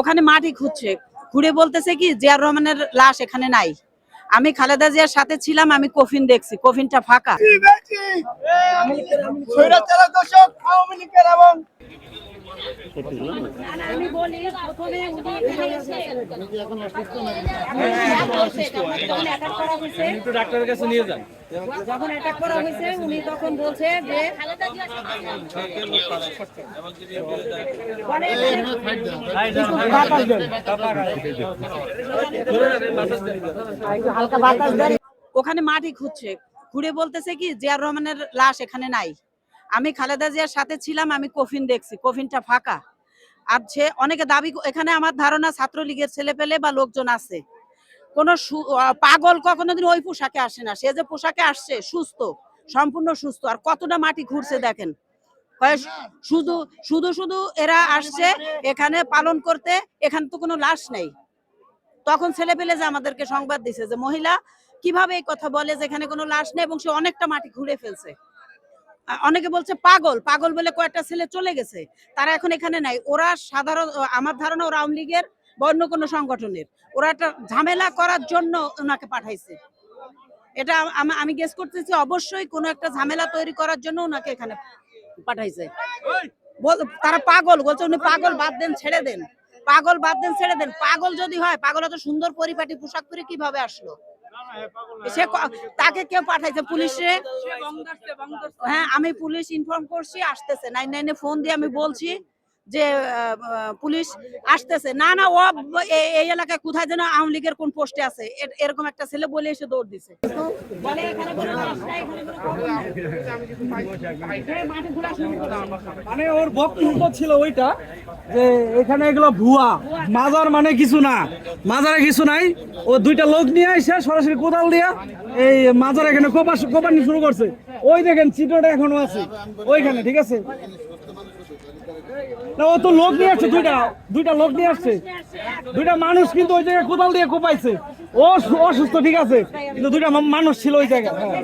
ওখানে মাটি খুঁজছে ঘুরে বলতেছে কি জিয়ার রহমানের লাশ এখানে নাই। আমি খালেদা জিয়ার সাথে ছিলাম আমি কফিন দেখছি কফিনটা ফাঁকা। স্বৈরাচার দোষক আওয়ামী লীগের এবং আমি বলি প্রথমে উনি একটু ডাক্তারের কাছে নিয়ে যান। যখন অ্যাটাক করা হয়েছে উনি তখন বলছে যে ওখানে মাটি খুঁজছে। ঘুরে বলতেছে কি জিয়ার রহমানের লাশ এখানে নাই। আমি খালেদা জিয়ার সাথে ছিলাম, আমি কফিন দেখছি, কফিনটা ফাঁকা। আর সে অনেকে দাবি এখানে আমার ধারণা ছাত্রলীগের ছেলে পেলে বা লোকজন আছে। কোন পাগল কখনো দিন ওই পোশাকে আসে না। সে যে পোশাকে আসছে, সুস্থ, সম্পূর্ণ সুস্থ। আর কতটা মাটি ঘুরছে দেখেন। শুধু শুধু শুধু এরা আসছে, এখানে পালন করতে, এখানে তো কোনো লাশ নেই। তখন ছেলে পেলে যে আমাদেরকে সংবাদ দিছে যে মহিলা কীভাবে এই কথা বলে যে এখানে কোনো লাশ নেই এবং সে অনেকটা মাটি ঘুরে ফেলছে। অনেকে বলছে পাগল পাগল বলে কয়েকটা ছেলে চলে গেছে। তারা এখন এখানে নাই। ওরা সাধারণ আমার ধারণা ওরা আওয়ামী লীগের বা অন্য কোনো সংগঠনের। ওরা একটা ঝামেলা করার জন্য ওনাকে পাঠাইছে। এটা আম- গেস করতেছি অবশ্যই কোনো একটা ঝামেলা তৈরি করার জন্য ওনাকে এখানে পাঠাইছে। বল- তারা পাগল বলছে উনি পাগল বাদ দেন ছেড়ে দেন। পাগল বাদ দেন ছেড়ে দেন। পাগল যদি হয় পাগল এত সুন্দর পরিপাটি পোশাক পরে কীভাবে আসলো? সে তাকে কেউ পাঠাইছে? পুলিশে হ্যাঁ আমি পুলিশ ইনফর্ম করছি আসতেছে। নাইন নাইনে ফোন দিয়ে আমি বলছি যে পুলিশ আসতেছে। না না, ও এই এলাকায় কোথায় যেন আওয়ামী লীগের কোন পোস্টে আছে। এরকম একটা ছেলে বলে এসে দৌড় দিছে। মানে ওর বক্তব্য ছিল ওইটা, যে এখানে এগুলো ভুয়া। মাজার মানে কিছু না। মাজারে কিছু নাই। ও দুইটা লোক নিয়ে এসে সরাসরি কোদাল দিয়া এই মাজার এখানে কোপা কোপানি শুরু করছে। ওই দেখেন চিত্রটা এখনও আছে। ওইখানে, ঠিক আছে? না, ও তো লোক নিয়ে আসছে দুইটা দুইটা লোক নিয়ে আসছে। দুইটা মানুষ কিন্তু ওই জায়গায় কোদাল দিয়ে কোপাইছে। ও অসুস্থ, ঠিক আছে। কিন্তু দুইটা মানুষ ছিল ওই জায়গায় হ্যাঁ।